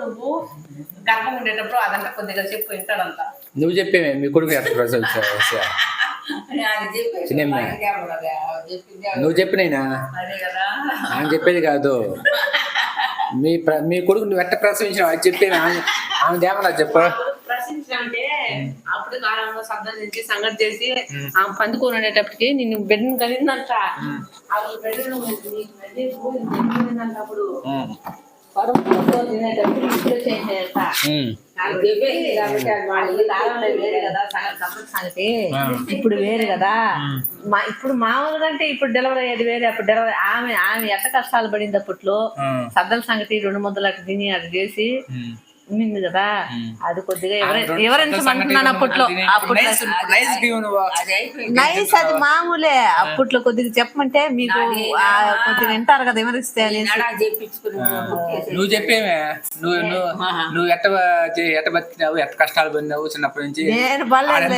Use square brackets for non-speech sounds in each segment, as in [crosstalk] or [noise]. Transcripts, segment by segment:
నువ్వు గర్భం ఉండేటప్పుడు అదంతా కొద్దిగా చెప్పు వింటాడంతా. నువ్వు చెప్పేమే మీ కొడుకు ప్రసవించా చిన్నమ్మ. నువ్వు చెప్పినైనా అదే కదా. ఆయన చెప్పేది కాదు. మీ ప్ర- మీ కొడుకు నువ్వు ఎట్ట ప్రసవించినావు? అది చెప్పేది ఆమె ఆమె ఏమన్నా చెప్ప? అప్పుడు కాలంలో శబ్దం చేసి సంగతి చేసి ఆ పందుకొని ఉండేటప్పటికి నిన్ను బెడ్ కలిగిందంట అప్పుడు బెడ్ అప్పుడు పరుపు తినేటప్పుడు ఇప్పుడు వేరే కదా సంగతి సంగతి. సంగతి ఇప్పుడు వేరు కదా. మా ఇప్పుడు మామూలుగా అంటే ఇప్పుడు డెలివరీ అయ్యేది వేరే అప్పుడు డెలివరీ ఆమె ఆమె ఎట్ట కష్టాలు పడింది అప్పట్లో. సద్దల సంగతి రెండు ముద్దలు అటు తిని అటు చేసి ఉన్నింది కదా అది కొద్దిగా ఎవర- వివరించమంటున్నాను అప్పట్లో నైస్ అది. మామూలే. అప్పట్లో కొద్దిగా చెప్పమంటే మీకు ఆ, కొద్దిగా వింటారు కదా వివరిస్తే అనేసి. నువ్వు చెప్పేమే నువ్వు నువ్వు ఎట్ట ఎట్ట బతికినావు? ఎట్ట కష్టాలు పడినావు చిన్నప్పటి నుంచి?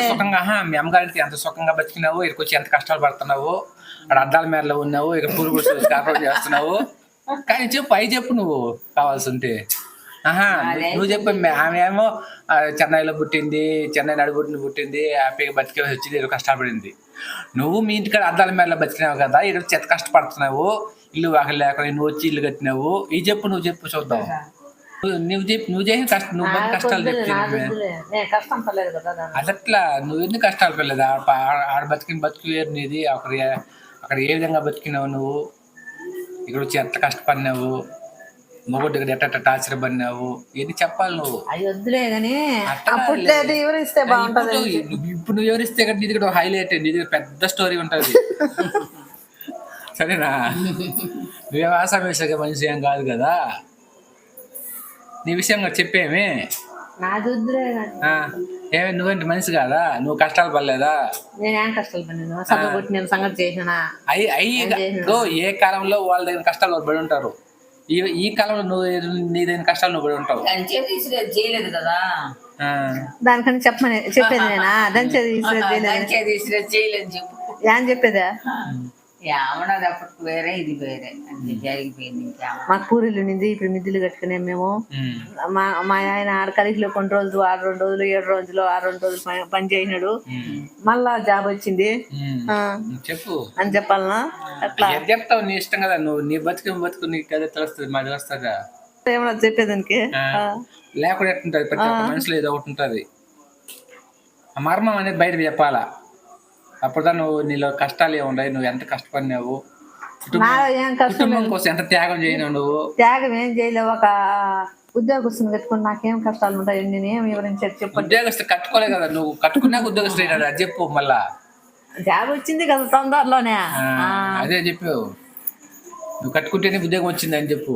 సుఖంగా మీ అమ్మగారికి ఎంత సుఖంగా బతికినావు? ఇక్కడికి వచ్చి ఎంత కష్టాలు పడుతున్నావు? అక్కడ అద్దాల మేరలో ఉన్నావు? ఇక్కడ పురుగు [laughs] కాపురం చేస్తున్నావు? కానీ చెప్పు అవి చెప్పు నువ్వు కావాల్సి ఉంటే. ఆహా నువ్వు- నువ్వు చెప్పు మే- ఆమె ఏమో చెన్నైలో పుట్టింది చెన్నై నడుబుట్టిన పుట్టింది హ్యాపీగా బతికే వచ్చింది ఏదో కష్టపడింది. నువ్వు మీ ఇంటికాడ అద్దాల మేరలో బతికినావు కదా ఇక్కడ చెత్త కష్టపడుతున్నావు ఇల్లు వాకలు లేకుండా నువ్వు వచ్చి ఇల్లు కట్టినావు ఇవి చెప్పు నువ్వు చెప్పు చూద్దాం. నువ్వు చెప్పు నువ్వు చేసిన కష్టం నువ్వు మంది కష్టాలు చెప్తే నేను కష్టం పడలేదు కదా దాన్ని. అదట్లా నువ్వు ఎందుకు కష్టాలు పడలేదు? ఆడ బతికిన బతుకు వేరు నీది అక్కడ అక్కడ ఏ విధంగా బతికినావు నువ్వు? ఇక్కడ వచ్చి ఎంత కష్టపడినావు? మొగొడ్డు ఇక్కడ ఎట్ట టార్చర్ పడినావు. ఇది చెప్పాలి నువ్వు? అవి వద్దులే అది వివరిస్తే బాగుంటది ఇప్పుడు నువ్వు- ఎవరిస్తే ఇక్కడ నీది కూడా హైలైట్ కూడా పెద్ద స్టోరీ ఉంటుంది. [laughs] సరేనా? నువ్వేం ఆసామేసగా మనిషి ఏం కాదు కదా. నీ విషయం చెప్పేమి. ఏమి నువ్వేంటి మనిషి కాదా? నువ్వు కష్టాలు పడలేదా? నేనేం కష్టాలు నేను సంగతి చేసిన. అయి అయ్యి ఓ ఏ కాలంలో వాళ్ళ దగ్గర కష్టాలు పడి ఉంటారు? ఈ ఈ కాలంలో నువ్వు నీ దగ్గర కష్టాలు నువ్వు ఉంటావు. చేయలేదు కదా. ఆ, దానికని చెప్పమని చెప్పేది నేనా? ఇసిరేది చేయలేదు? చెప్పు. ఏం చెప్పేదా? అప్పటికి వేరే ఇది వేరే. అది జరిగిపోయింది ఇంకా మాకు పూరీలు ఉండింది ఇప్పుడు మిద్దులు కట్టుకునే మేము. మా మా ఆయన ఆడ కలిగిలో కొన్ని రోజులు ఆరు రెండు రోజులు ఏడు రోజులు ఆరు రెండు రోజులు పని- చేసినాడు. మళ్ళా జాబ్ వచ్చింది. చెప్పు. అని చెప్పాలనా? అట్లా. చెప్తావు? నీ ఇష్టం కదా. నువ్వు నీ బతుకు బతుకు నీకు అదే తెలుస్తుంది మాది వస్తుందా? ఏమన్నా చెప్పేదానికి? లేకుండా ఎట్టుంటది? ప్రతి ఒక్క మనిషిలో ఏదో ఒకటి ఉంటుంది. మర్మం అనేది బయట చెప్పాలా? అప్పుడుదా నువ్వు నీలో కష్టాలు ఏముండవు నువ్వు ఎంత కష్టపడినావు? కుటుంబం కోసం ఎంత త్యాగం చేయను నువ్వు? త్యాగం ఏం చేయలేవు. ఒక ఉద్యోగస్తుని కట్టుకుని నాకేం కష్టాలు ఉంటాయి? నేను వివరించారు చెప్పండి. ఉద్యోగస్తు కట్టుకోలే కదా నువ్వు. కట్టుకున్నాక ఉద్యోగస్తు అయినాడు? అది చెప్పు మళ్ళా. జాబ్ వచ్చింది కదా తొందరలోనే. అదే చెప్పావు. నువ్వు కట్టుకుంటేనే ఉద్యోగం వచ్చింది అని చెప్పు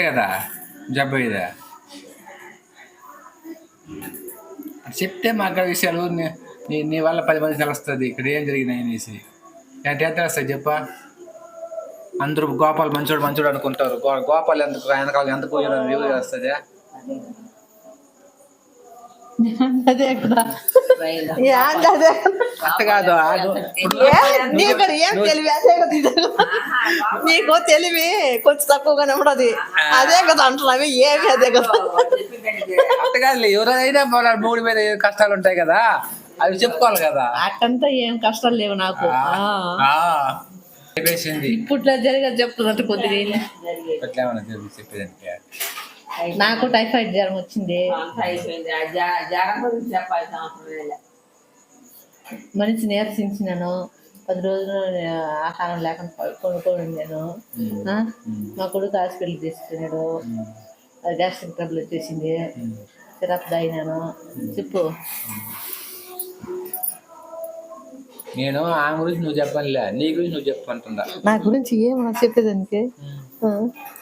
కదా? జబ్బు ఇదా చెప్తే మా అక్కడ విషయాలు నీ- నీ వల్ల పది మంది తెలుస్తుంది ఇక్కడ ఏం జరిగినాయి అనేసి. ఎట్లా తెలుస్తుంది చెప్ప? అందరూ గోపాల్ మంచోడు మంచోడు అనుకుంటారు. గో గోపాల్ ఎందుకు వెనకాల ఎంత పోయాడు ఎవరు తెలుస్తుంది అదే కదా. అంత ఏ, తెలివి? అదే కదా. నీకు తెలివి కొంచెం తక్కువగానే ఉండదు అదే కదా అంటున్నావి ఏమి అదే కదా. అంత కాదు ఎవరైనా మూడు మీద కష్టాలు ఉంటాయి కదా. అవి చెప్పుకోవాలి కదా. అట్టంతా ఏం కష్టాలు లేవు నాకు. చెప్పేసింది. ఇప్పట్లో జరిగే చెప్తున్నట్టు కొద్దిగా చెప్పేదంటే? నాకు టైఫాయిడ్ జ్వరం వచ్చింది. మనిషి నీరసించినాను. పది రోజులు ఆహారం లేకుండా కొనుక్కోండి నేను? మా కొడుకు హాస్పిటల్ తీసుకున్నాడు. గ్యాస్ట్రిక్ ట్రబుల్ వచ్చేసింది. సిరప్ తాగినాను. చెప్పు. నేను ఆ గురించి నువ్వు చెప్పనులే నీ గురించి నువ్వు చెప్పంటుందా నా గురించి చెప్పేదానికి?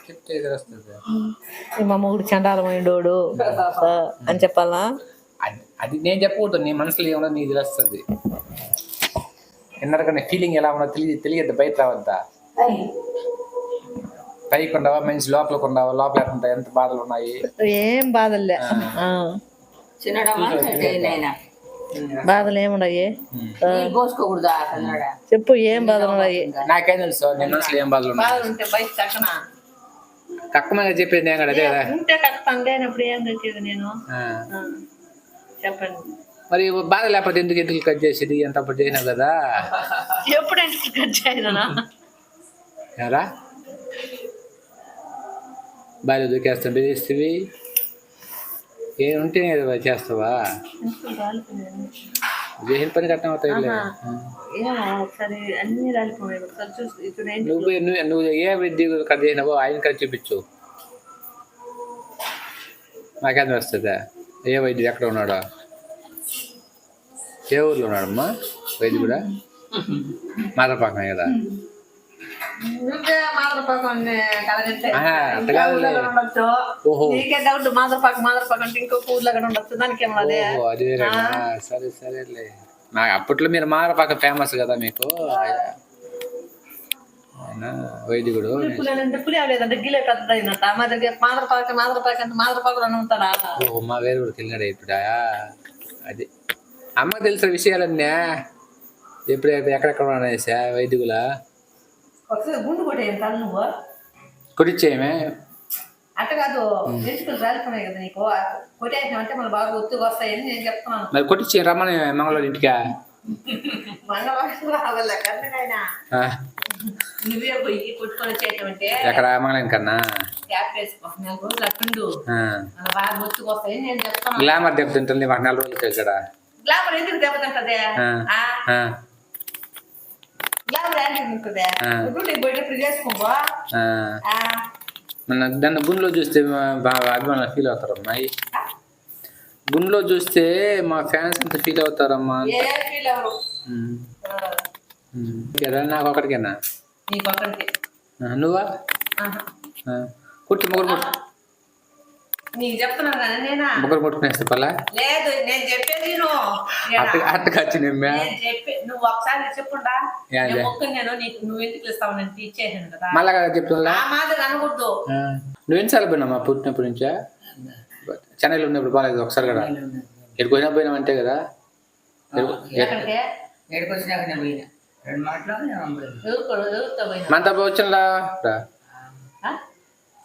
చెప్తే వస్తుంది? ఈ మా మొగుడు చండాలమైండోడు. అని చెప్పాలా? అది అది నేను చెప్పకూడదు నీ మనసులో ఏమన్నా నీకు తెలుస్తుంది ఎన్నరకన్నా ఫీలింగ్ ఎలా ఉన్నా తెలియదు తెలియద్దు బయట రావద్దా? పైకి ఉండవా మంచి లోపలికి ఉండవా లోపల ఎంత బాధలు ఉన్నాయి? ఏం బాధలే ఆ. నేనైనా బాధలు కన్నడ. చెప్పు ఏం బాధలు ఉన్నాయి నాకేం తెలుసు నీ మనసులో ఏం బాధలు కక్కమని చెప్పేది నేను కూడా అదే కదా. ఉంటే ఏం తెచ్చేది నేను? ఆ. ఆ, చెప్పండి. మరి బాధ లేకపోతే ఎందుకు ఎందుకు కట్ చేసేది? ఎంత అప్పుడు చేసినావు కదా? ఎప్పుడంటే ఖర్చు అయినా ఎరా? భార్య దూకేస్తాం బెదిరిస్తేవి ఏం ఉంటేనే కదా చేస్తావా? చేసిన పని కట్టం అవుతాయి నువ్వు నువ్వు ఏ విద్య కట్ చేసినావో ఆయన కట్ చూపించు. నాకేం వస్తుందా? ఏ వైద్యుడు ఎక్కడ ఉన్నాడా? ఏ ఊర్లో ఉన్నాడమ్మా? వైద్యుడు కూడా? మాదపాకమే కదా? ఉండొచ్చు నీకే డౌట్ మాదరపాకం మాదరపాకం అంటే ఇంకొక ఊర్లో కూడా ఉండొచ్చు దానికి ఏమన్నది సరే సరేలే. నాకు అప్పట్లో మీరు మారపాక ఫేమస్ కదా మీకు? ఉంటాడా? ఓహో మా వేరు కూడా తెలియడు ఇప్పుడా? అది. అమ్మకు తెలిసిన విషయాలన్నీ ఎప్పుడు ఎక్కడెక్కడ అనేసా వైద్యుల ఒకసారి గుండు కొట్టేయండి తల నువ్వు? కొట్టించేయమే అట్ట కాదు ఎంచుకుని రాలిపోయినాయి కదా నీకు. కొట్టేసినామంటే మన బాగా ఒత్తుగా వస్తాయని నేను చెప్తున్నాను. మరి కొట్టించే రమ్మని మంగళవారం ఇంటికా? భాష రావాల కన్నకైనా ఆ, నువ్వే పోయి కొట్టుకొని వచ్చేయటమంటే ఎక్కడ మంగళం కన్నా? వేసుకో నెల రోజులు అట్టుండు. బాగా ఒత్తుగా వస్తాయని నేను చెప్తున్నాను. గ్లామర్ దెబ్బతింటుంది మాకు నెల రోజులకి ఇక్కడ గ్లామర్ ఎందుకు దెబ్బతింటదే? మన దాన్ని గుండెలో చూస్తే బాగా అభిమానులు ఫీల్ అవుతారు అమ్మాయి గుండెలో చూస్తే మా ఫ్యాన్స్ అంత ఫీల్ అవుతారమ్మా నాకు ఒకటికేనా నువ్వా. కుట్టి ముగ్గురు నీకు చెప్తున్నాను కదా నేనా? ముగ్గురు కొట్టుకునేస్తే పలా లేదు నేను చెప్పేది నువ్వు అట్ట అట్టగా వచ్చిందమ్మా నేను చెప్పి నువ్వు ఒకసారి చెప్పుండా? నేను మొక్క నేను నీకు నువ్వు ఎందుకు ఇస్తావు? నేను కదా. మళ్ళా కదా చెప్తున్నా ఆ మాదిరి అనకూడదు. నువ్వు ఎన్నిసార్లు పోయినామా పుట్టినప్పటి నుంచా? చెన్నైలో ఉన్నప్పుడు బాగాలేదు ఒకసారి కదా. ఎక్కడికి పోయినా పోయినావు అంతే కదా? ఎక్కడికి- ఎక్కడికే? ఏడుకు వచ్చినాక నేను పోయినా. రెండు మాటలు నేను పోయినా.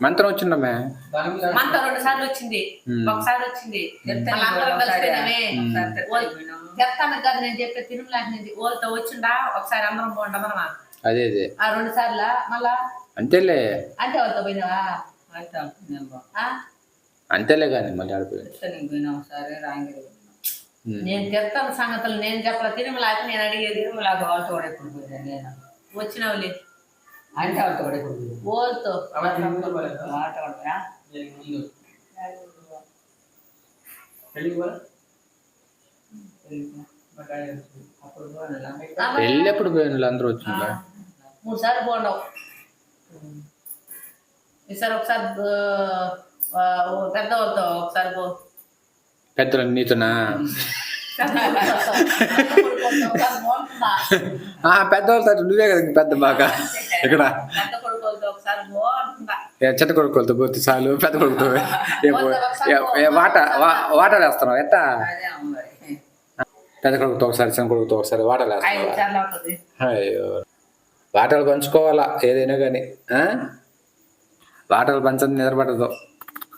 మంత్రం వచ్చిందమ్మే మనతో రెండు సార్లు వచ్చింది. ఒకసారి వచ్చింది. చెప్తాను కదా నేను చెప్పే తిరుమల నుంచి వాళ్ళతో వచ్చిండా ఒకసారి అందరం పోండా అదే అదే. ఆ రెండు సార్లు? మళ్ళా? అంతేలే. అంటే వాళ్ళతో పోయినావా? అంతేలే కానీ మళ్ళీ పోయినా ఒకసారి రాంగిరి. నేను చెప్తాను సంగతులు. నేను చెప్పలే తిరుమల నేను అడిగేది తిరుమలకు వాళ్ళతో కూడా ఎప్పుడు పోయినా నేను. వచ్చినవులే. అంటే వాళ్ళతో కూడా ఎప్పుడు పోయినా వాళ్ళతో వాళ్ళతో కూడా పోయినా అప్పుడు పోయినా పెళ్ళి ఎప్పుడు పోయిన అందరూ వచ్చిందా మూడు సార్లు పోండవు ఈసారి ఒకసారి ఆ, ఓ పెద్ద వాళ్ళతో ఒకసారి పో పెద్దలు నీతోనా ఒకసారి పోంటున్నా. ఆ, పెద్దవాళ్ళతో నువ్వే కదా పెద్ద బాగా. ఇక్కడ చిన్న కొడుకులతో పోతే చాలు పెద్ద కొడుకుతో వాట వా- వేస్తున్నావు ఎట్టా? పెద్ద కొడుకుతో ఒకసారి చిన్న కొడుకుతో ఒకసారి వాటర్ ఐదు అయ్యో. వాటలు పంచుకోవాలా ఏదైనా కానీ వాటలు పంచని నిద్రపడదు